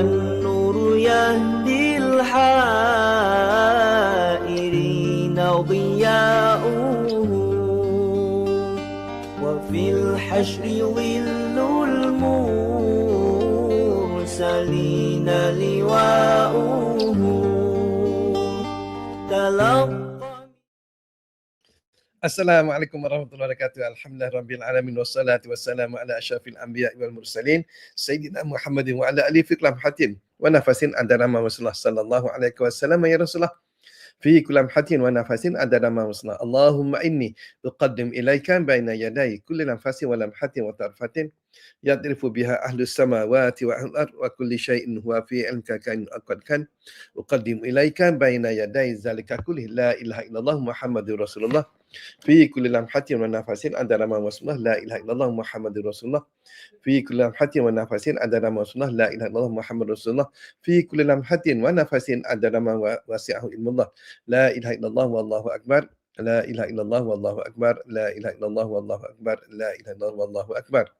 النور يهدي الحائرين ضياؤه. وفي الحشر ظل السلام عليكم ورحمة الله وبركاته. الحمد لله رب العالمين والصلاة والسلام على أشرف الأنبياء والمرسلين سيدنا محمد وعلى آله. في كل حتين ونفس عند رمى وصلى صلى الله عليه وسلم. يا رسول الله في كل لمحة ونفس عند ما وصلنا اللهم إني أقدم إليك بين يدي كل نفس ولمحة وطرفة. يعترف بها أهل السماوات والأرض وكل شيء هو في علمك كان أقد كان أقدم إليك بين يدي ذلك كله لا إله إلا الله محمد رسول الله في كل لمحة ونفس عند رمى الله لا إله إلا الله محمد رسول الله في كل لمحة ونفس عند رمى الله لا إله إلا الله محمد رسول الله في كل لمحة ونفس عند رمى واسعه علم الله لا إله إلا الله والله أكبر لا إله إلا الله والله أكبر لا إله إلا الله والله أكبر لا إله إلا الله والله أكبر لا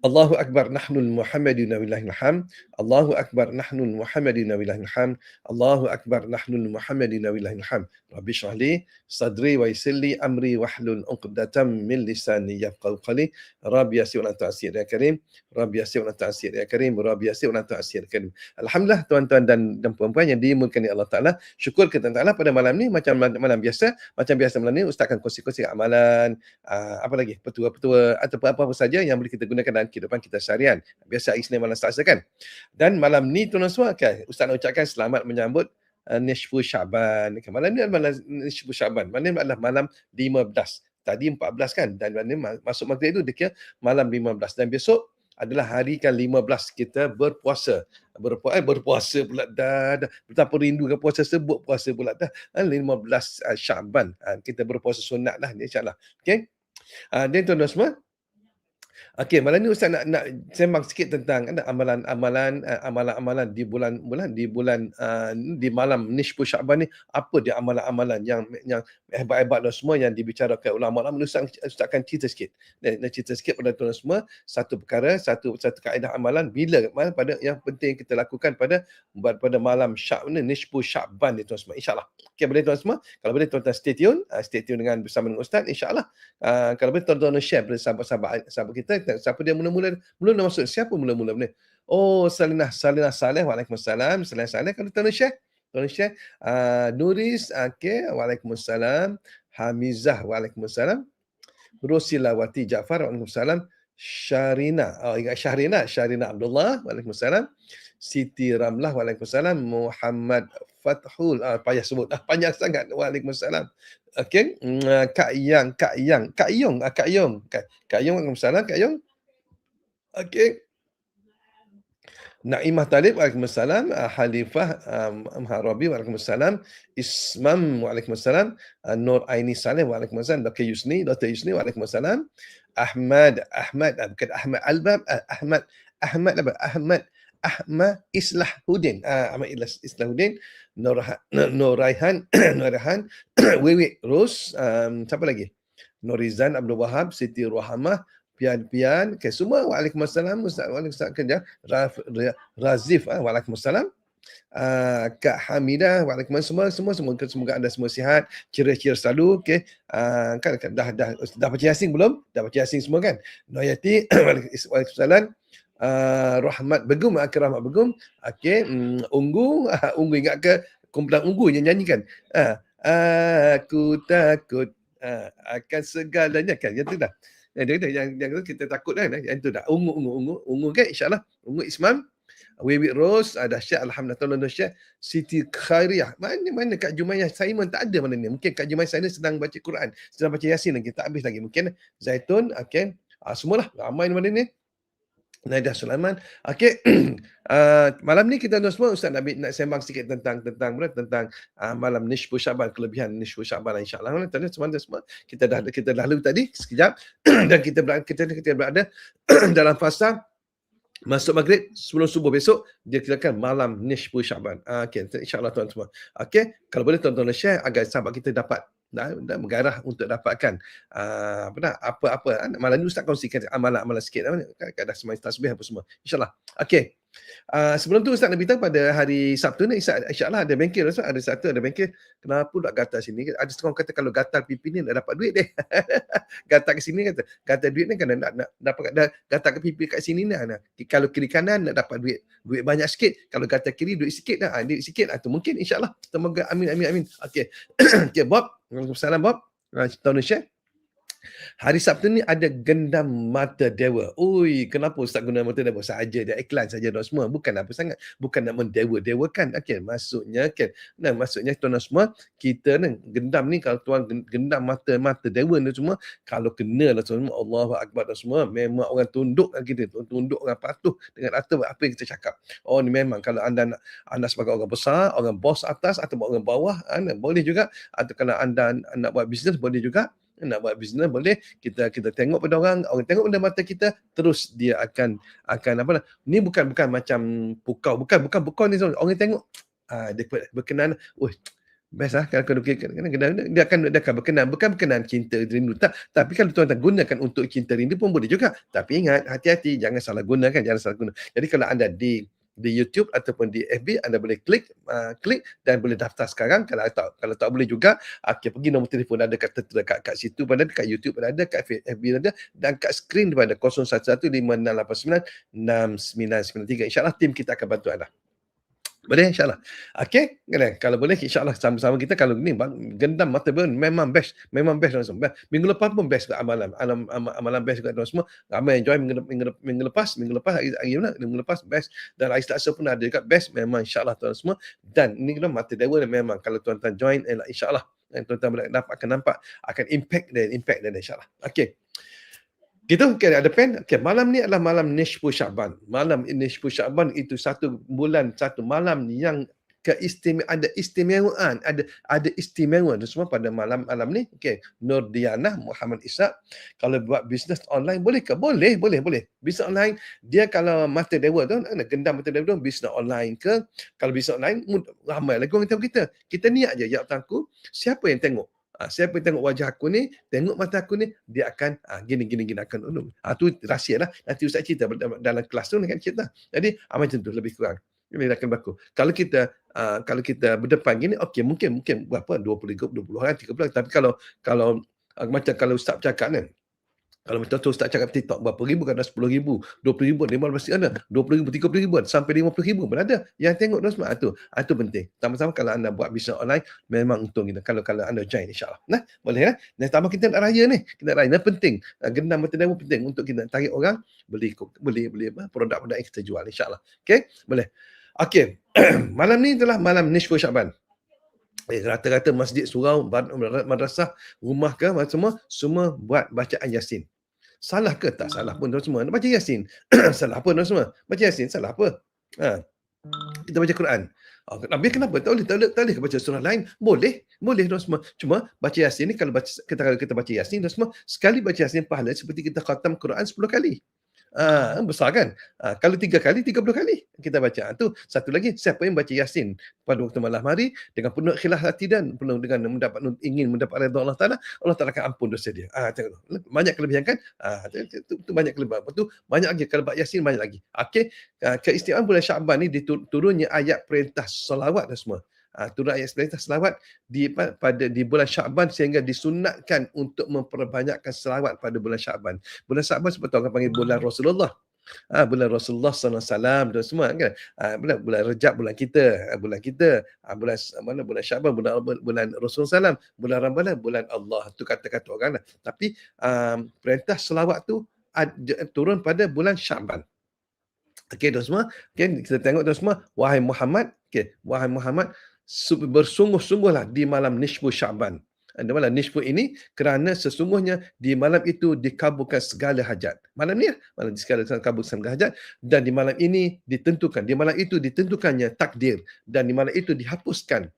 Allahu akbar nahnu muhammadun walillahil ham Allahu akbar nahnu muhammadun walillahil ham Allahu akbar nahnu muhammadun walillahil ham Rabbi shrah li sadri wa yassir li amri wahlul 'uqdatam min lisani yafqahu qawli. Rabbi yassir lana ta'sir ya karim. Rabbi yassir lana ta'sir ya karim. Rabbi yassir lana ta'sir ya karim. Alhamdulillah tuan-tuan dan, dan puan-puan yang dimuliakan Allah Taala syukur kita Allah Taala pada malam ni macam malam biasa macam biasa malam ni ustaz akan kongsi-kongsi amalan ah, apa lagi petua-petua atau apa-apa saja yang boleh kita gunakan kehidupan kita seharian biasa Isnin malam Selasa kan dan malam ni tuan-tuan semua kan Ustaz nak ucapkan selamat menyambut uh, Nishfu Syaban. Malam ni adalah Nishfu Syaban. Malam ni adalah malam 15. Tadi 14 kan? Dan malam ni masuk maghrib tu dia malam 15. Dan besok adalah hari kan 15 kita berpuasa. Berpuasa, eh, berpuasa pula dah, dah. Betapa rindu ke puasa sebut puasa pula dah. 15 uh, Syaban. Uh, kita berpuasa sunat lah ni insyaAllah. Okay? Uh, dan tuan-tuan semua, Okey, malam ni Ustaz nak nak sembang sikit tentang ada amalan-amalan uh, amalan-amalan di bulan bulan di bulan uh, di malam Nishbu Syaban ni apa dia amalan-amalan yang yang hebat-hebat dan semua yang dibicarakan ulama-ulama Ustaz, Ustaz akan cerita sikit. Dan, dan cerita sikit pada tuan semua satu perkara, satu satu kaedah amalan bila pada yang penting kita lakukan pada pada malam Syab ni Nishbu Syaban ni tuan semua. Insya-Allah. Okey, boleh tuan semua? Kalau boleh tuan-tuan stay tune, uh, stay tune dengan bersama dengan Ustaz insya-Allah. Uh, kalau boleh tuan-tuan share pada sahabat-sahabat sahabat kita siapa dia mula-mula mula nak masuk. Siapa mula-mula ni oh Salinah Salinah Saleh. Waalaikumsalam. Salinah Saleh. Kalau tuan share. Tuan share. Uh, Nuris. Okey. Waalaikumsalam. Hamizah. Waalaikumsalam. Rosilawati Jaafar Waalaikumsalam. Syarina oh ingat Syahrina Syarina Abdullah. Waalaikumsalam. Siti Ramlah. Waalaikumsalam. Muhammad Fathul ah, payah sebut ah, panjang sangat Waalaikumsalam Okey, mm, Kak Yang, Kak Yang, Kak Yong, Kak Yong, Kak, Kak Yong, Waalaikumsalam, Kak Yong. Okey. Naimah Talib, Waalaikumsalam. Uh, Halifah um, Harabi, Waalaikumsalam. Ismam, Waalaikumsalam. Uh, Nur Aini Saleh, Waalaikumsalam. Dr. Yusni, Dr. Yusni, Waalaikumsalam. Ahmad, Ahmad, uh, bukan Ahmad Albab, uh, Ahmad, Ahmad apa? Ahmad, Ahmad Islahuddin. Uh, Ahmad Islahuddin. Nur, Nur Raihan, Nur Raihan. Wiwi Rose. Um, siapa lagi? Norizan Abdul Wahab, Siti Rohamah, pian-pian. Okay, semua waalaikumsalam. Ustaz, waalaikumsalam kerja. Razif, ah, waalaikumsalam. Uh, Kak Hamidah, waalaikumsalam. Semua, semua, semoga, semoga anda semua sihat. Ceria-ceria selalu. Okay. Uh, kan, kan, dah, dah, dah baca yasin belum? Dah baca yasin semua kan? Noyati, waalaikumsalam. Uh, Rahmat Begum, Akhir Rahmat Begum. Okay. Um, Unggu, uh, Unggu ingat ke? Kumpulan Unggu yang nyanyikan. Uh, aku takut uh, akan segalanya kan. Yang tu dah. Yang dia kata yang yang tu kita takut kan yang tu dah ungu ungu ungu ungu kan insyaallah ungu Ismam Wiwi Rose ada Syekh Alhamdulillah tolong Syekh Siti Khairiyah mana mana Kak Jumaiyah Simon tak ada mana ni mungkin Kak Jumaiyah saya sedang baca Quran sedang baca Yasin lagi tak habis lagi mungkin Zaitun okey ah, semualah ramai mana ni Naidah Sulaiman. Okey. uh, malam ni kita semua Ustaz nak, nak sembang sikit tentang tentang tentang, tentang uh, malam Nishbu Syaban, kelebihan Nishbu Syaban insya-Allah. Tadi semua semua kita dah kita dah lalu tadi sekejap dan kita berada kita kita berada dalam fasa masuk maghrib sebelum subuh besok dia kirakan malam Nishbu Syaban. Uh, Okey, insya-Allah tuan semua. Okey, kalau boleh tuan-tuan share agar sahabat kita dapat dan, dan menggarah untuk dapatkan. Uh, apa dah apa-apa malam ni ustaz kongsikan amalan-amalan sikit kan ada semai tasbih apa semua. Insyaallah. Okey Uh, sebelum tu Ustaz nak beritahu pada hari Sabtu ni Insya- insyaAllah ada bengkel Ustaz. Ada Sabtu ada bengkel. Kenapa tak gatal sini? Ada setengah orang kata kalau gatal pipi ni nak dapat duit deh. gatal ke sini kata. Gatal duit ni kan nak, nak dapat dah, gatal ke pipi kat sini ni. Nah. Kalau kiri kanan nak dapat duit. Duit banyak sikit. Kalau gatal kiri duit sikit dah. Duit sikit. Ah, tu mungkin insyaAllah. Semoga amin amin amin. Okay. okay Bob. Waalaikumsalam Bob. Uh, Tolong share. Hari Sabtu ni ada gendam mata dewa. Ui, kenapa Ustaz guna mata dewa? Saja dia iklan saja dah semua. Bukan apa sangat. Bukan nak mendewa-dewakan. Okay, maksudnya kan. Nah, maksudnya tuan semua, kita ni gendam ni kalau tuan gendam mata-mata dewa ni semua, kalau kena lah semua, Allahu Akbar dah semua, memang orang tunduk lah kita. Tunduk orang patuh dengan apa, apa yang kita cakap. Oh ni memang kalau anda nak, anda sebagai orang besar, orang bos atas atau orang bawah, anda boleh juga. Atau kalau anda nak buat bisnes, boleh juga nak buat bisnes boleh. Kita kita tengok pada orang orang tengok pada mata kita terus dia akan akan apa lah. Ni bukan bukan macam pukau bukan bukan pukau ni orang tengok ah dia berkenan. Oh best lah kalau kena kena dia akan dia akan berkenan. Bukan berkenan cinta rindu. Tak tapi kalau tuan-tuan gunakan untuk cinta rindu pun boleh juga. Tapi ingat hati-hati. Jangan salah gunakan jangan salah guna. Jadi kalau anda di di YouTube ataupun di FB anda boleh klik uh, klik dan boleh daftar sekarang. Kalau tak kalau tak boleh juga okey pergi nombor telefon ada kat tertera kat, kat situ pada kat YouTube pada ada kat FB ada dan kat skrin pada 0115689693. Insyaallah tim kita akan bantu anda boleh insyaAllah. Okay. Kalau boleh insyaAllah sama-sama kita kalau ni gendam mata pun memang best. Memang best langsung. Minggu lepas pun best amalan. Amalan, amalan best juga semua. Ramai enjoy minggu, minggu, minggu lepas. Minggu lepas hari, hari mana? Minggu lepas best. Dan hari selasa pun ada juga best. Memang insyaAllah tuan semua. Dan ni kena mata dewa memang kalau tuan-tuan join eh, insyaAllah. Tuan-tuan dapat akan nampak akan impact dan impact dan insyaAllah. Okay. Gitu, okay, ada pen. Okay, malam ni adalah malam Nishpu Syaban. Malam Nishpu Syaban itu satu bulan, satu malam yang keistimewaan, ada istimewaan, ada ada istimewa itu semua pada malam malam ni. Okay, Nur Diana Muhammad Isa. Kalau buat bisnes online, boleh ke? Boleh, boleh, boleh. Bisnes online, dia kalau mata dewa tu, nak gendam mata dewa tu, bisnes online ke? Kalau bisnes online, ramai lagi orang tahu kita. Kita niat je, ya aku, siapa yang tengok? Ha, siapa tengok wajah aku ni, tengok mata aku ni, dia akan ha, gini gini gini akan ulung. Ha, tu rahsia lah. Nanti Ustaz cerita dalam kelas tu akan cerita. Jadi ha, macam tu lebih kurang. Ini akan berlaku. Kalau kita uh, kalau kita berdepan gini, okey mungkin mungkin berapa 20 20 orang 30 orang tapi kalau kalau uh, macam kalau Ustaz cakap kan kalau betul tu Ustaz cakap TikTok berapa ribu kan 10 ribu, 20 ribu, 15 ribu ada, 20 ribu, 30 ribu sampai 50 ribu pun ada. Yang tengok tu semua itu, itu penting. Sama-sama kalau anda buat bisnes online memang untung kita kalau kalau anda join insya-Allah. Nah, boleh ya. Nah, tambah kita nak raya ni. Kita nak raya ni penting. Gendam mata dewa penting untuk kita tarik orang beli beli beli apa produk-produk yang kita jual insya-Allah. Okey? Boleh. Okey. malam ni adalah malam Nishfu Syaban. Eh, rata-rata masjid surau, madrasah, rumah ke, semua, semua buat bacaan Yasin. Salah ke? Tak salah pun tuan semua. Baca Yasin. salah apa tuan semua? Baca Yasin, salah apa? Ha. Kita baca Quran. Oh, Nabi kenapa? Tak boleh, tak boleh, tak boleh baca surah lain. Boleh, boleh tuan semua. Cuma baca Yasin ni kalau baca, kita, kalau kita baca Yasin tuan semua, sekali baca Yasin pahala seperti kita khatam Quran 10 kali. Ah, besar kan? Ah, kalau tiga kali, tiga puluh kali kita baca. Itu ah, satu lagi, siapa yang baca Yasin pada waktu malam hari dengan penuh khilah hati dan penuh dengan mendapat ingin mendapat redha Allah Taala, Allah Taala akan ampun dosa dia. Ah, tengok. Banyak kelebihan kan? Ah, itu, itu, banyak kelebihan. Lepas tu banyak lagi kalau baca Yasin banyak lagi. Okey, ah, keistimewaan bulan Syaban ni diturunnya ayat perintah solawat dan semua uh, turun ayat perintah selawat di pada di bulan Syaban sehingga disunatkan untuk memperbanyakkan selawat pada bulan Syaban. Bulan Syaban seperti orang panggil bulan Rasulullah. Ah ha, bulan Rasulullah sallallahu alaihi wasallam dan semua kan. Ah ha, bulan bulan Rejab bulan kita, ha, bulan kita, ha, bulan mana bulan Syaban bulan bulan Rasulullah sallam, bulan Ramadan bulan Allah tu kata-kata orang lah. Tapi um, perintah selawat tu ad, turun pada bulan Syaban. Okey, tuan semua. Okay, kita tengok tuan semua. Wahai Muhammad. Okey, wahai Muhammad bersungguh-sungguhlah di malam Nishbu Syaban. Di malam Nishbu ini kerana sesungguhnya di malam itu dikabulkan segala hajat. Malam ni malam segala kabulkan segala hajat dan di malam ini ditentukan di malam itu ditentukannya takdir dan di malam itu dihapuskan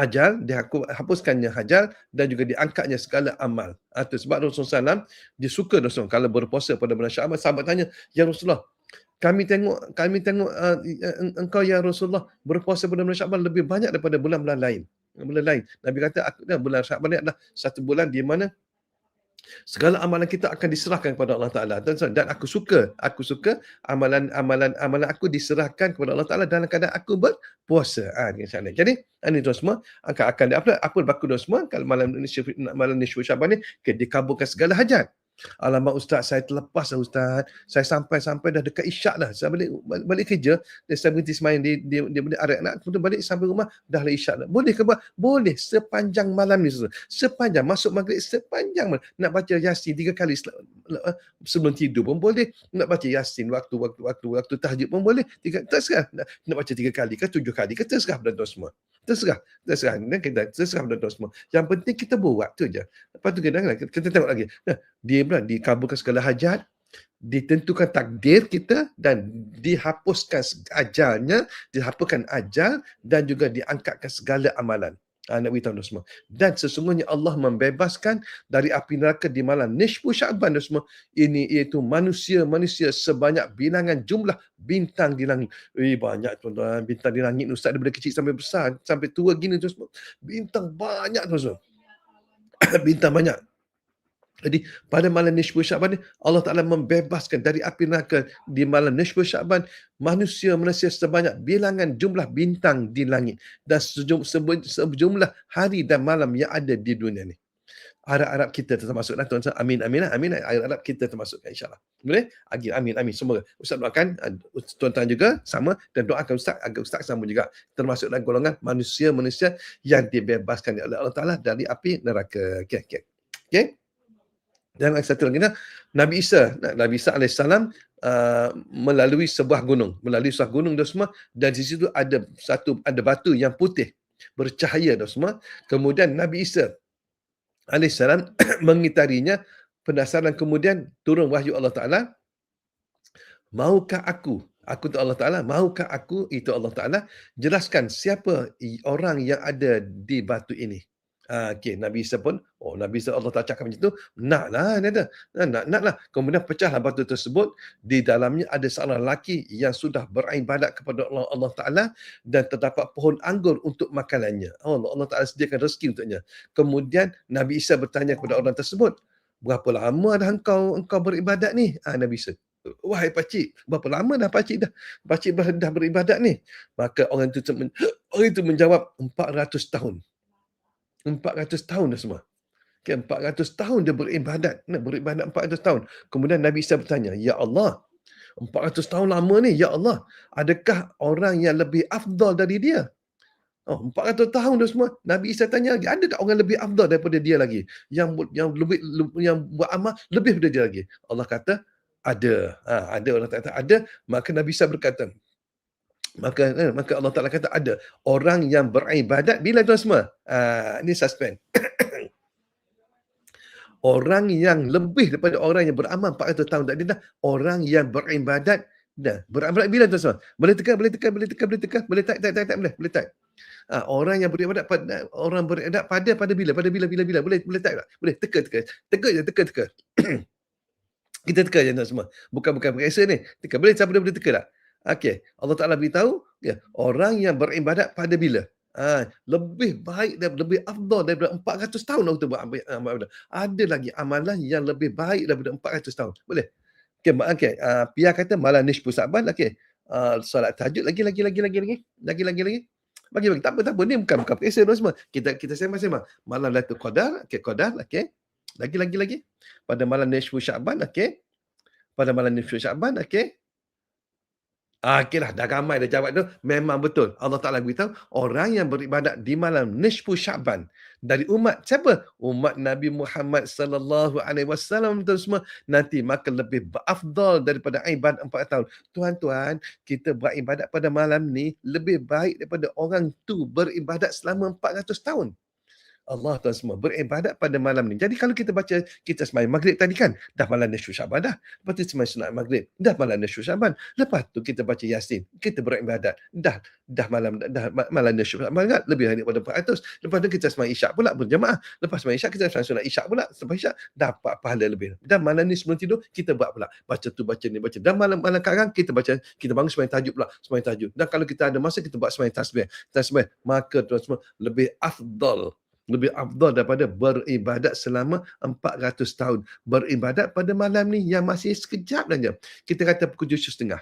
ajal, dihapuskannya hajal dan juga diangkatnya segala amal. Itu sebab Rasulullah SAW dia suka Rasulullah kalau berpuasa pada bulan Syaban. Sahabat tanya, Ya Rasulullah, kami tengok kami tengok uh, engkau ya Rasulullah berpuasa pada bulan Syaban lebih banyak daripada bulan-bulan lain. Bulan lain. Nabi kata aku dah bulan Syaban ni adalah satu bulan di mana segala amalan kita akan diserahkan kepada Allah Taala. Dan dan aku suka aku suka amalan amalan amalan aku diserahkan kepada Allah Taala dalam keadaan aku berpuasa. Ah ha, insyaallah. Jadi ini tu semua akan akan apa apa berlaku tu semua? Kalau malam ni malam ni Syaban ni dikabulkan segala hajat Alamak Ustaz, saya terlepas lah Ustaz. Saya sampai-sampai dah dekat isyak dah. Saya balik balik, balik kerja, dia saya berhenti semain, dia, dia, dia balik arak nak, kemudian balik sampai rumah, dah lah isyak dah. Boleh ke? Boleh. Sepanjang malam ni. Sepanjang. Masuk maghrib sepanjang malam. Nak baca Yasin tiga kali sebelum tidur pun boleh. Nak baca Yasin waktu-waktu waktu waktu tahajud pun boleh. Tiga, terserah. Nak, nak baca tiga kali ke tujuh kali ke terserah benda semua. Terserah. Terserah. Kita, terserah benda semua. Yang penting kita buat tu je. Lepas tu kita, kita tengok lagi. Nah, dia pula dikabulkan segala hajat, ditentukan takdir kita dan dihapuskan ajalnya, dihapuskan ajal dan juga diangkatkan segala amalan. Ha, nak beritahu semua. Dan sesungguhnya Allah membebaskan dari api neraka di malam Nishbu Sya'ban semua. Ini iaitu manusia-manusia sebanyak bilangan jumlah bintang di langit. Eh banyak tuan-tuan. Bintang di langit Ustaz daripada kecil sampai besar. Sampai tua gini tu semua. Bintang banyak tuan-tuan. bintang banyak. Jadi pada malam Nishbu Syaban ni Allah Ta'ala membebaskan dari api neraka di malam Nishbu Syaban manusia-manusia sebanyak bilangan jumlah bintang di langit dan sejumlah, hari dan malam yang ada di dunia ni. Arab-Arab kita termasuk lah tuan amin amin amin Arab-Arab kita termasuk insyaallah. Boleh? Amin amin amin semua. Ustaz doakan tuan-tuan juga sama dan doakan ustaz agar ustaz sama juga termasuk dalam golongan manusia-manusia yang dibebaskan oleh Allah Taala dari api neraka. Okey okey. Okey. Dan satu lagi Nabi Isa, Nabi Isa AS uh, melalui sebuah gunung, melalui sebuah gunung dan semua dan di situ ada satu ada batu yang putih bercahaya dan semua. Kemudian Nabi Isa AS mengitarinya. Penasaran kemudian turun wahyu Allah Taala maukah aku? Aku tu Allah Taala maukah aku? Itu Allah Taala jelaskan siapa orang yang ada di batu ini Ah, okay, Nabi Isa pun, oh Nabi Isa Allah Ta'ala cakap macam tu, nak lah, nak, nak, nak lah. Kemudian pecahlah batu tersebut, di dalamnya ada seorang lelaki yang sudah beribadat kepada Allah, Allah Ta'ala dan terdapat pohon anggur untuk makanannya. Oh, Allah, Allah Ta'ala sediakan rezeki untuknya. Kemudian Nabi Isa bertanya kepada orang tersebut, berapa lama dah engkau engkau beribadat ni? Ah, Nabi Isa. Wahai pakcik, berapa lama dah pakcik dah pakcik dah beribadat ni? Maka orang itu orang itu menjawab 400 tahun. 400 tahun dah semua. Okay, 400 tahun dia beribadat. Nak beribadat 400 tahun. Kemudian Nabi Isa bertanya, Ya Allah, 400 tahun lama ni, Ya Allah, adakah orang yang lebih afdal dari dia? Oh, 400 tahun dah semua. Nabi Isa tanya lagi, ada tak orang lebih afdal daripada dia lagi? Yang yang lebih yang buat amal lebih daripada dia lagi? Allah kata, ada. Ha, ada orang kata ada. Maka Nabi Isa berkata, maka eh, maka Allah Taala kata ada orang yang beribadat bila tuan semua? Uh, ni suspend. Orang yang lebih daripada orang yang beramal 400 tahun tadi dah orang yang beribadat dah. Beribadat bila tuan semua? Boleh tekan boleh tekan boleh tekan boleh tekan boleh tak tak tak, tak boleh boleh tak uh, orang yang beribadat pada orang beribadat pada pada bila? Pada bila bila bila? Boleh boleh tak? Boleh teka teka teka je teka teka kita teka je tuan semua. Bukan bukan biasa ni. Teka boleh siapa boleh teka tak Okey, Allah Taala beritahu ya, orang yang beribadat pada bila? Ha, lebih baik dan lebih afdal daripada 400 tahun waktu buat ibadat. Ada lagi amalan yang lebih baik daripada 400 tahun. Boleh? Okey, okey. Uh, Pia kata malam nisfu Sa'ban okey. Uh, solat tahajud lagi lagi lagi lagi lagi. Lagi lagi lagi. Bagi bagi tak apa tak apa ni bukan bukan perisa semua. Kita kita sembang-sembang. Malam Lailatul Qadar, okey Qadar, okey. Lagi lagi lagi. Pada malam nisfu Sa'ban, okey. Pada malam nisfu Sa'ban, okey. Ah, okeylah, dah ramai dah jawab tu. Memang betul. Allah Ta'ala beritahu, orang yang beribadat di malam Nishpu Sya'ban. Dari umat siapa? Umat Nabi Muhammad sallallahu alaihi wasallam tu semua nanti maka lebih afdal daripada ibadat empat tahun. Tuan-tuan, kita beribadat pada malam ni lebih baik daripada orang tu beribadat selama 400 tahun. Allah Tuhan semua beribadat pada malam ni. Jadi kalau kita baca kita sembahyang maghrib tadi kan dah malam nisfu Syaban dah. Lepas tu sembahyang sunat maghrib dah malam nisfu Syaban. Lepas tu kita baca Yasin, kita beribadat dah dah malam dah malam nisfu Syaban kan lebih daripada 400. Lepas tu kita sembahyang Isyak pula berjemaah. Lepas sembahyang Isyak kita sembahyang sunat Isyak pula. Sampai Isyak dapat pahala lebih. Dan malam ni sebelum tidur kita buat pula baca tu baca ni baca. Dan malam malam kadang kita baca kita bangun sembahyang tahajud pula, sembahyang tahajud. Dan kalau kita ada masa kita buat sembahyang tasbih. Tasbih maka tuan semua lebih afdal lebih afdal daripada beribadat selama 400 tahun. Beribadat pada malam ni yang masih sekejap saja. Kita kata pukul 7.30.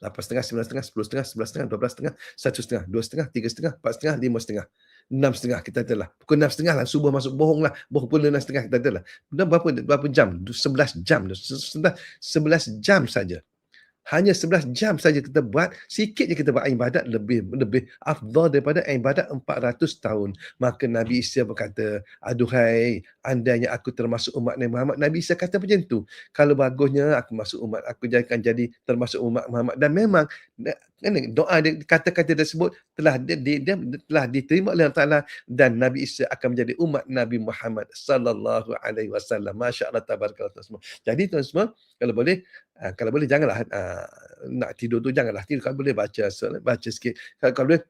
8.30, 9.30, 10.30, 11.30, 12.30, 1.30, 2.30, 3.30, 4.30, 5.30. 6.30 kita adalah. Pukul 6.30 lah. Subuh masuk bohong lah. Bohong pukul 6.30 kita adalah. Dan berapa, berapa jam? 11 jam. 11, 11 jam saja hanya 11 jam saja kita buat sikit je kita buat ibadat lebih lebih afdal daripada ibadat 400 tahun. Maka Nabi Isa berkata aduhai andainya aku termasuk umat Nabi Muhammad Nabi Isa kata macam tu. Kalau bagusnya aku masuk umat aku jangan jadi termasuk umat Muhammad. Dan memang doa dia kata-kata tersebut telah dia, dia, telah diterima oleh Allah Taala dan Nabi Isa akan menjadi umat Nabi Muhammad sallallahu alaihi wasallam. masya-Allah tabarakallah semua. Jadi tuan semua kalau boleh uh, kalau boleh janganlah uh, nak tidur tu janganlah tidur. Kalau boleh baca baca sikit. Kalau, kalau boleh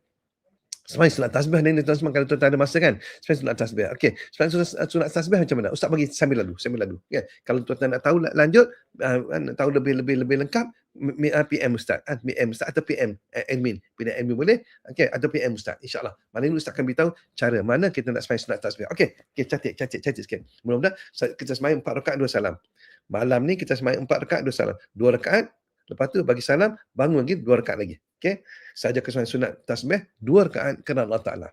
Semain sunat tasbih ni tuan-tuan kalau tuan ada masa kan. Semain sunat tasbih. Okey, semain sunat, sunat tasbih macam mana? Ustaz bagi sambil lalu, sambil lalu. Ya. Kalau tuan-tuan nak tahu lanjut, uh, nak tahu lebih lebih lebih lengkap, PM Ustaz. Uh, PM Ustaz atau PM uh, admin. PM admin boleh? Okey, atau PM Ustaz. InsyaAllah. Mana ini Ustaz akan beritahu cara mana kita nak semain sunat tasbih. Okey, okay, catat, catat, catat sikit. Mudah-mudahan kita semain empat rakaat dua salam. Malam ni kita semain empat rakaat dua salam. Dua rakaat, lepas tu bagi salam, bangun lagi dua rakaat lagi. Okey. Saja kesembahan sunat tasbih dua rakaat kerana Allah Taala.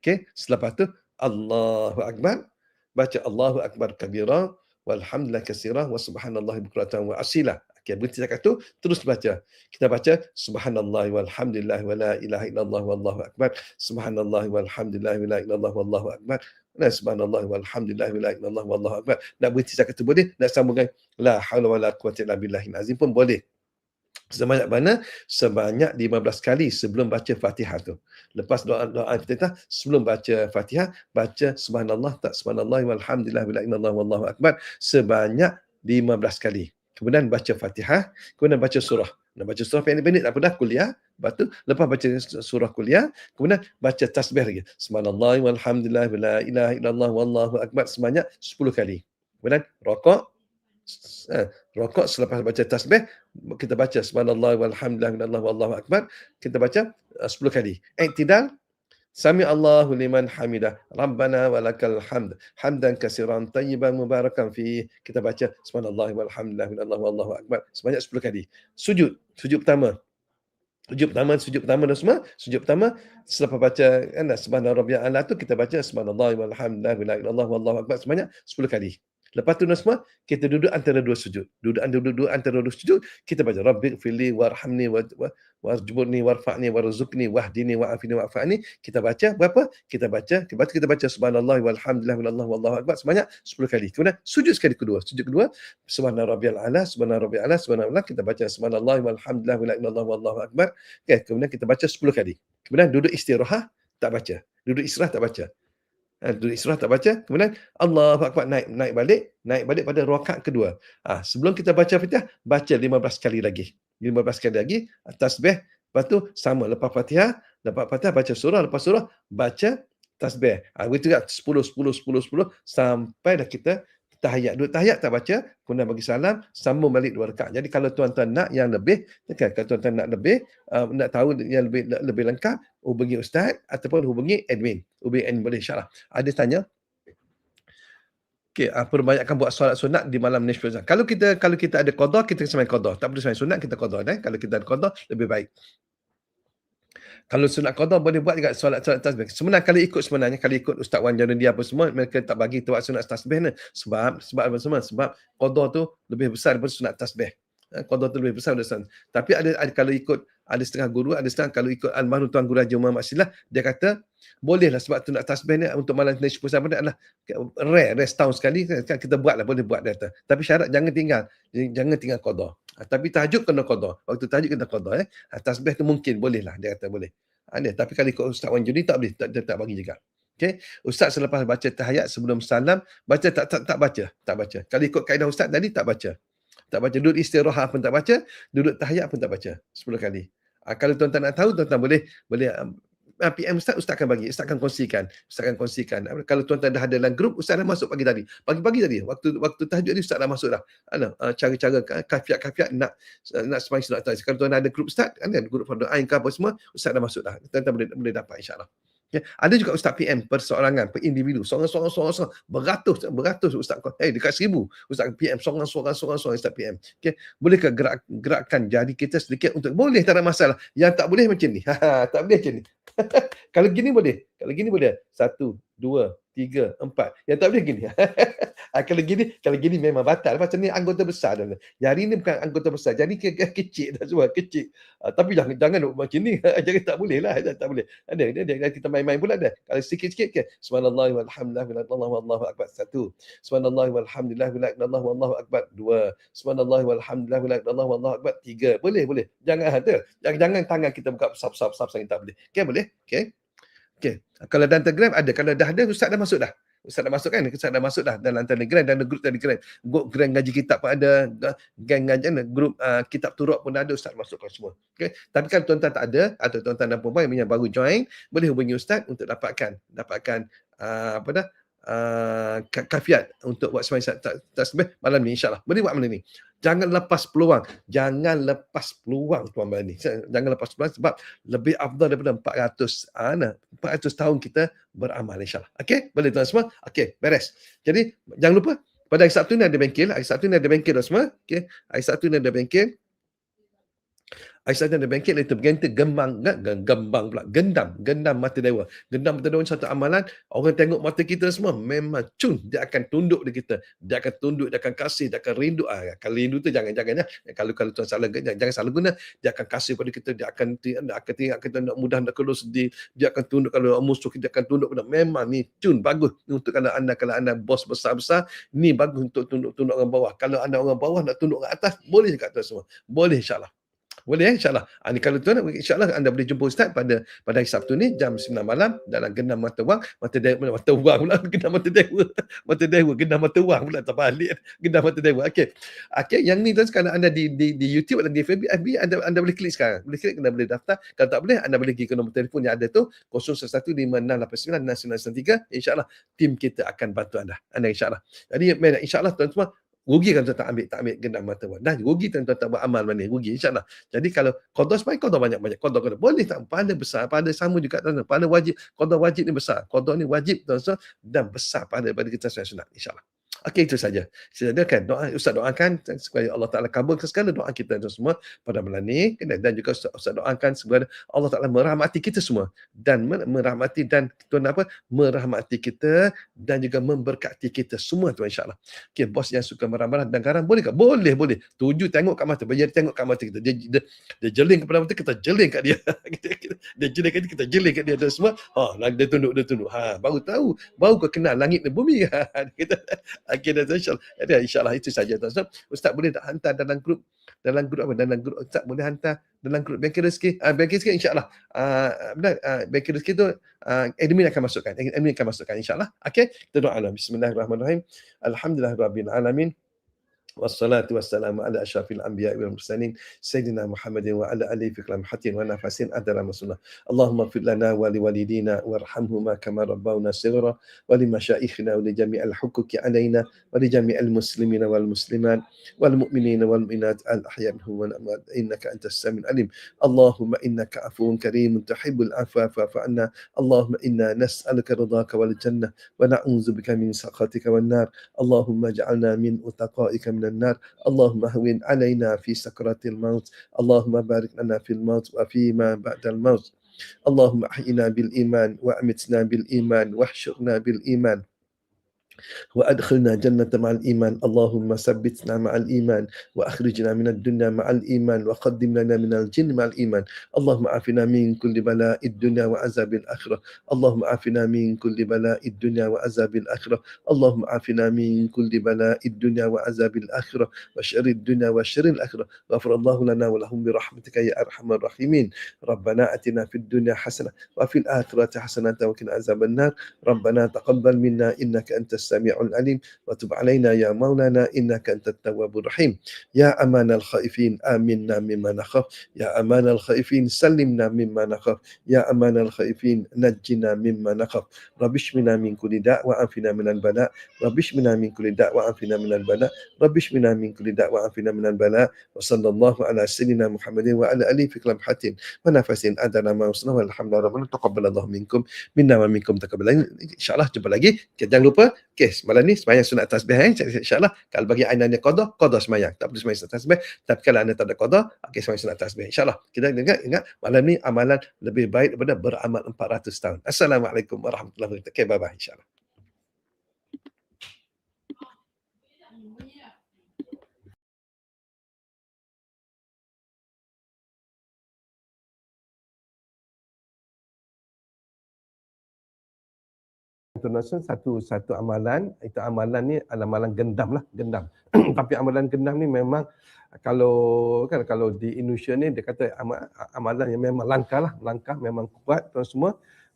Okey. Selepas tu Allahu Akbar. Baca Allahu Akbar kabira walhamdulillah katsira wa subhanallahi bukratan wa asila. Okey, berhenti cakap tu terus baca. Kita baca subhanallah walhamdulillah wa la ilaha illallah wallahu akbar. Subhanallah walhamdulillah wa la ilaha illallah wallahu akbar. La subhanallah walhamdulillah wa la ilaha illallah wallahu akbar. Nak berhenti cakap tu boleh, nak sambungkan la haula wala quwwata illa billahil azim pun boleh. Sebanyak mana? Sebanyak 15 kali sebelum baca Fatihah tu. Lepas doa doa kita sebelum baca Fatihah, baca subhanallah tak subhanallah walhamdulillah bila inna wallahu akbar sebanyak 15 kali. Kemudian baca Fatihah, kemudian baca surah. Nak baca surah pendek-pendek tak pernah kuliah. Lepas tu, lepas baca surah kuliah, kemudian baca tasbih lagi. Subhanallah walhamdulillah bila ilaha wallahu akbar sebanyak 10 kali. Kemudian rokok, eh, rokok selepas baca tasbih kita baca subhanallah walhamdulillah wallahu akbar kita baca uh, 10 kali. I'tidal sami Allahu liman hamidah rabbana walakal hamd hamdan katsiran tayyiban mubarakan fi. Kita baca subhanallah walhamdulillah wallahu akbar sebanyak 10 kali. Sujud sujud pertama. Sujud pertama, sujud pertama dan semua. Sujud pertama, selepas baca kan, subhanallah rabbiyal ala tu, kita baca subhanallah walhamdulillah wallahu akbar sebanyak 10 kali. Lepas tu semua kita duduk antara dua sujud. Duduk antara duduk antara dua sujud, kita baca Rabbi fili warhamni warjburni warfa'ni warzuqni wahdini wa'afini wa'fa'ni. Kita baca berapa? Kita baca, kita baca, kita baca subhanallah walhamdulillah wallahu wallahu akbar sebanyak 10 kali. Kemudian sujud sekali kedua. Sujud kedua subhanallah rabbiyal ala, subhanallah rabbiyal ala, subhanallah kita baca subhanallah walhamdulillah wallahu wallahu akbar. Okay, kemudian kita baca 10 kali. Kemudian duduk istirahat tak baca. Duduk istirahat tak baca. Ha, duduk istirahat tak baca. Kemudian Allah Akbar naik naik balik. Naik balik pada rakaat kedua. Ha, sebelum kita baca Fatihah, baca 15 kali lagi. 15 kali lagi. Tasbih. Lepas tu sama. Lepas Fatihah. Lepas Fatihah baca surah. Lepas surah baca tasbih. Ha, itu juga 10, 10, 10, 10. Sampai dah kita tahiyat. Dua tahiyat tak baca, kemudian bagi salam, sambung balik dua rakaat. Jadi kalau tuan-tuan nak yang lebih, kan, kalau tuan-tuan nak lebih, uh, nak tahu yang lebih lebih lengkap, hubungi ustaz ataupun hubungi admin. Hubungi admin boleh insyaAllah. Ada tanya? Okay, uh, perbanyakkan buat solat sunat di malam nisfu Kalau kita kalau kita ada qada, kita sembang qada. Tak perlu sembang sunat, kita qada. Eh? Kalau kita ada qada, lebih baik. Kalau sunat qada boleh buat juga solat solat tasbih. Sebenarnya kalau ikut sebenarnya kalau ikut Ustaz Wan dia apa semua mereka tak bagi tu sunat tasbih ni. Sebab sebab apa semua? Sebab qada tu lebih besar daripada sunat tasbih. Eh, tu lebih besar sunat. Tapi ada, ada kalau ikut ada setengah guru, ada setengah kalau ikut almarhum tuan guru Haji Muhammad Silah, dia kata bolehlah sebab tu nak tasbih ni untuk malam ni sepuluh sahabat adalah rare, rare setahun sekali kan kita buatlah boleh buat dia kata. Tapi syarat jangan tinggal jangan tinggal qada. Ha, tapi tahajud kena qada. Waktu tahajud kena qada eh. Ha, tasbih tu mungkin boleh lah dia kata boleh. Ha, dia. Tapi kalau ikut Ustaz Wan Juni tak boleh. Tak, dia tak bagi juga. Okay. Ustaz selepas baca tahayat sebelum salam, baca tak, tak, tak baca. Tak baca. Kalau ikut kaedah Ustaz tadi, tak baca. Tak baca. Duduk istirahat pun tak baca. Duduk tahayat pun tak baca. Sepuluh kali. Ha, kalau tuan-tuan nak tahu, tuan-tuan boleh boleh um, Ah, PM Ustaz, Ustaz akan bagi. Ustaz akan kongsikan. Ustaz akan kongsikan. Kalau tuan-tuan dah ada dalam grup, Ustaz dah masuk pagi tadi. Pagi-pagi tadi, waktu waktu tahajud ni Ustaz dah masuk dah. Ada cara-cara kafiat-kafiat nak nak sunat tahajud. Kalau tuan ada grup Ustaz, ada grup pada ain ke apa semua, Ustaz dah masuk dah. Tuan-tuan boleh boleh dapat insya-Allah. Ya, ada juga ustaz PM perseorangan, per individu, seorang seorang seorang seorang beratus beratus ustaz kau. Eh dekat seribu ustaz PM seorang seorang seorang seorang ustaz PM. Okey, bolehkah gerak gerakkan jari kita sedikit untuk boleh tak ada masalah. Yang tak boleh macam ni. tak boleh macam ni. Kalau gini boleh. Kalau gini boleh. Satu, dua, tiga, empat. Yang tak boleh gini. Ah, kalau gini, kalau gini memang batal. Macam ni anggota besar dah. Jari ni bukan anggota besar. Jari ke, ke, kecil dah semua. Kecil. Uh, tapi jangan jangan macam ni. Jadi tak boleh lah. Tak boleh. Ada, ada, ada. Kita main-main pula ada. Kalau sikit-sikit ke. Subhanallah walhamdulillah wallahu akbar. Satu. Subhanallah walhamdulillah wallahu akbar. Dua. Subhanallah walhamdulillah wallahu akbar. Tiga. Boleh, boleh. Jangan ada. Jangan, jangan tangan kita buka besar-besar. Tak boleh. Okay, boleh? Okay. Okay. Kalau dalam Telegram ada. Kalau dah ada, Ustaz dah masuk dah. Ustaz dah masuk kan? Ustaz dah masuk dah dalam Telegram dan grup Telegram. Grup Grand Ngaji Kitab pun ada. Gang Ngaji, grup uh, Kitab Turuk pun ada. Ustaz masukkan semua. Okay? Tapi kalau tuan-tuan tak ada, atau tuan-tuan dan perempuan yang baru join, boleh hubungi Ustaz untuk dapatkan dapatkan uh, apa dah, uh, kafiat untuk buat sembahyang tasbih malam ni insyaallah. Boleh buat malam ni. Jangan lepas peluang. Jangan lepas peluang tuan ni. Jangan lepas peluang sebab lebih afdal daripada 400 ana ah, 400 tahun kita beramal insyaallah. Okey? Boleh tuan semua? Okey, beres. Jadi jangan lupa pada hari Sabtu ni ada bengkel. Hari Sabtu ni ada bengkel tuan semua. Okey. Hari Sabtu ni ada bengkel. Aisyah dan bengkel itu berganti gembang gembang pula. Gendam. Gendam mata dewa. Gendam mata dewa satu amalan. Orang tengok mata kita semua memang cun dia akan tunduk di kita. Dia akan tunduk dia akan kasih dia akan rindu. Ah kalau rindu tu jangan jangan ya kalau kalau tuan salah jangan, jangan salah guna. Dia akan kasih pada kita dia akan dia akan tengok kita nak mudah nak keluar sedih. Dia akan tunduk kalau musuh kita akan tunduk pada. Memang ni cun bagus. Untuk kalau anda kalau anda bos besar-besar ni bagus untuk tunduk-tunduk orang bawah. Kalau anda orang bawah nak tunduk ke atas boleh kat tuan semua. Boleh insyaallah boleh eh insyaAllah. Ha, ni kalau tuan insyaAllah anda boleh jumpa Ustaz pada pada hari Sabtu ni jam 9 malam dalam genam mata wang. Mata dewa, mata wang pula. Genam mata dewa. Mata dewa. Genam mata wang pula. Tak balik. Genam mata dewa. Okey. Okey. Yang ni tuan kalau anda di, di, di YouTube atau di FB, FB anda, anda boleh klik sekarang. Boleh klik. Anda boleh daftar. Kalau tak boleh, anda boleh pergi ke nombor telefon yang ada tu. 0115696993. InsyaAllah tim kita akan bantu anda. Anda insyaAllah. Jadi insyaAllah tuan semua rugi kan tuan tak ambil tak ambil genap mata wang. Dah rugi tuan tak buat amal mana rugi insyaallah. Jadi kalau qada sebaik qada banyak-banyak qada qada boleh tak pada besar pada sama juga tuan pada wajib qada wajib ni besar. Qada ni wajib tuan dan besar pada pada kita sunat insyaallah. Okey itu saja. Saya kan doa Ustaz doakan supaya Allah Taala kabulkan segala doa kita dan semua pada malam ni dan juga Ustaz, Ustaz doakan supaya Allah Taala merahmati kita semua dan merahmati dan tuan apa merahmati kita dan juga memberkati kita semua tuan insyaallah. Okey bos yang suka marah-marah dan garang boleh tak? Boleh boleh. Tuju tengok kat mata, bayar tengok kat mata kita. Dia dia, dia jeling kepada mata kita jeling kat dia. dia jeling kat dia kita jeling kat dia dan semua. Ha dia tunduk dia tunduk. Ha baru tahu baru kau kenal langit dan bumi. Ha kita dah insyaAllah. Ya, insyaAllah itu saja tuan. Ustaz boleh tak hantar dalam grup dalam grup apa dalam grup Ustaz boleh hantar dalam grup bengkel rezeki. Ah uh, bengkel rezeki insya-Allah. Ah uh, uh, bengkel rezeki tu uh, admin akan masukkan. Admin akan masukkan insya-Allah. Okey. Kita doa Bismillahirrahmanirrahim. Alhamdulillahirabbil alamin. والصلاة والسلام على أشرف الأنبياء والمرسلين سيدنا محمد وعلى آله في حتى ونفس أدر مسؤولنا اللهم اغفر لنا ولوالدينا وارحمهما كما ربونا صغرا ولمشايخنا ولجميع الحقوق علينا ولجميع المسلمين والمسلمات والمؤمنين والمؤمنات الأحياء منهم والأموات. إنك أنت السميع العليم. اللهم إنك عفو كريم تحب العفو فاعف عنا. اللهم إنا نسألك رضاك والجنة ونعوذ بك من سخطك والنار. اللهم اجعلنا من أتقائك من من النار. اللهم هون علينا في سكرات الموت. اللهم بارك لنا في الموت وفيما بعد الموت. اللهم أحينا بالإيمان وأمتنا بالإيمان وأحشرنا بالإيمان. وأدخلنا جنة مع الإيمان. اللهم ثبتنا مع الإيمان وأخرجنا من الدنيا مع الإيمان وقدم لنا من الجن مع الإيمان. اللهم عافنا من كل بلاء الدنيا وعذاب الآخرة. اللهم عافنا من كل بلاء الدنيا وعذاب الآخرة. اللهم عافنا من كل بلاء الدنيا وعذاب الآخرة وشر الدنيا وشر الآخرة. غفر الله لنا ولهم برحمتك يا أرحم الراحمين. ربنا أتنا في الدنيا حسنة وفي الآخرة حسنة وقنا عذاب النار. ربنا تقبل منا إنك أنت السميع العليم. وتب علينا يا مولانا إنك أنت التواب الرحيم. يا أمان الخائفين آمنا مما نخاف. يا أمان الخائفين سلمنا مما نخاف. يا أمان الخائفين نجنا مما نخاف. رب اشفنا من كل داء وعافنا من البلاء. رب اشفنا من كل داء وعافنا من البلاء. رب اشفنا من كل داء وعافنا من البلاء. وصلى الله على سيدنا محمد وعلى آله في حتين ونفس أدنى ما وصلنا والحمد لله ربنا تقبل الله منكم منا ومنكم تقبل InsyaAllah jumpa lagi. Okay, jangan lupa, okay, semalam ni semayang sunat tasbih. Eh? InsyaAllah, kalau bagi anda ni qada, qada semayang. Tak perlu semayang sunat tasbih. Tapi kalau anda tak ada qada, okay, semayang sunat tasbih. InsyaAllah, kita ingat, ingat malam ni amalan lebih baik daripada beramal 400 tahun. Assalamualaikum warahmatullahi wabarakatuh. Okay, bye-bye insyaAllah. International satu satu amalan. Itu amalan ni adalah amalan gendam lah gendam. Tapi amalan gendam ni memang kalau kan kalau di Indonesia ni dia kata amalan yang memang langka lah. Langka memang kuat tuan semua.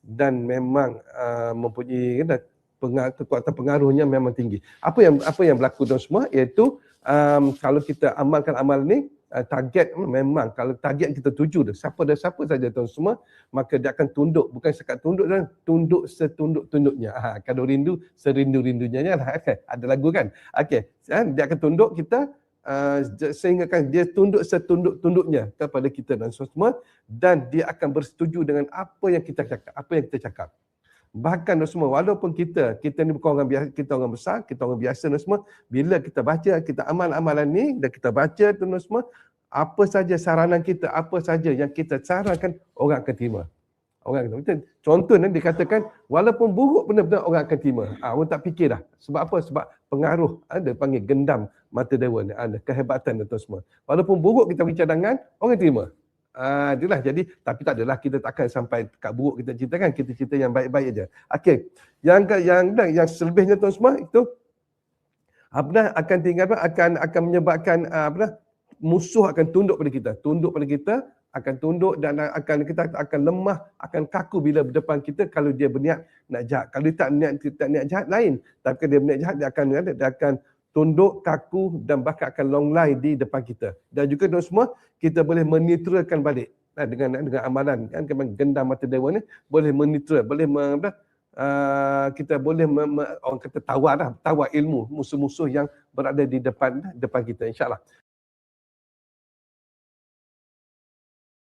Dan memang uh, mempunyai kan, pengaruh, kekuatan pengaruhnya memang tinggi. Apa yang apa yang berlaku tuan semua? Iaitu um, kalau kita amalkan amal ni uh, target memang kalau target kita tuju dah siapa dah siapa saja tuan semua maka dia akan tunduk. Bukan sekat tunduk dan tunduk setunduk-tunduknya. Ha kalau rindu serindu-rindunya lah. Okay. ada lagu kan? Okey ha, dia akan tunduk kita uh, sehingga kan dia tunduk setunduk-tunduknya kepada kita dan semua. Dan dia akan bersetuju dengan apa yang kita cakap apa yang kita cakap Bahkan semua walaupun kita kita ni bukan orang biasa, kita orang besar, kita orang biasa dan semua, bila kita baca, kita amal amalan ni dan kita baca tu semua, apa saja saranan kita, apa saja yang kita sarankan orang akan terima. Orang akan terima. Contoh ni dikatakan walaupun buruk benar-benar orang akan terima. Ah, orang tak fikir dah. Sebab apa? Sebab pengaruh ada ah, panggil gendam mata dewa ni, ada kehebatan itu semua. Walaupun buruk kita bincang dengan orang terima. Ah, itulah jadi tapi tak adalah kita takkan sampai kat buruk kita ceritakan kita cerita yang baik-baik aja. Okey. Yang yang yang, yang selebihnya tuan semua itu apa akan tinggal apa akan akan menyebabkan ah, apa musuh akan tunduk pada kita. Tunduk pada kita akan tunduk dan akan kita akan lemah, akan kaku bila berdepan kita kalau dia berniat nak jahat. Kalau dia tak niat tak niat jahat lain. Tapi kalau dia berniat jahat dia akan dia akan tunduk, kaku dan bahkan akan long longlai di depan kita. Dan juga dengan semua, kita boleh menetralkan balik nah, dengan dengan amalan kan gendam mata dewa ni boleh menitral, boleh apa uh, kita boleh me, me, orang kata tawar lah, tawar ilmu musuh-musuh yang berada di depan depan kita insyaallah.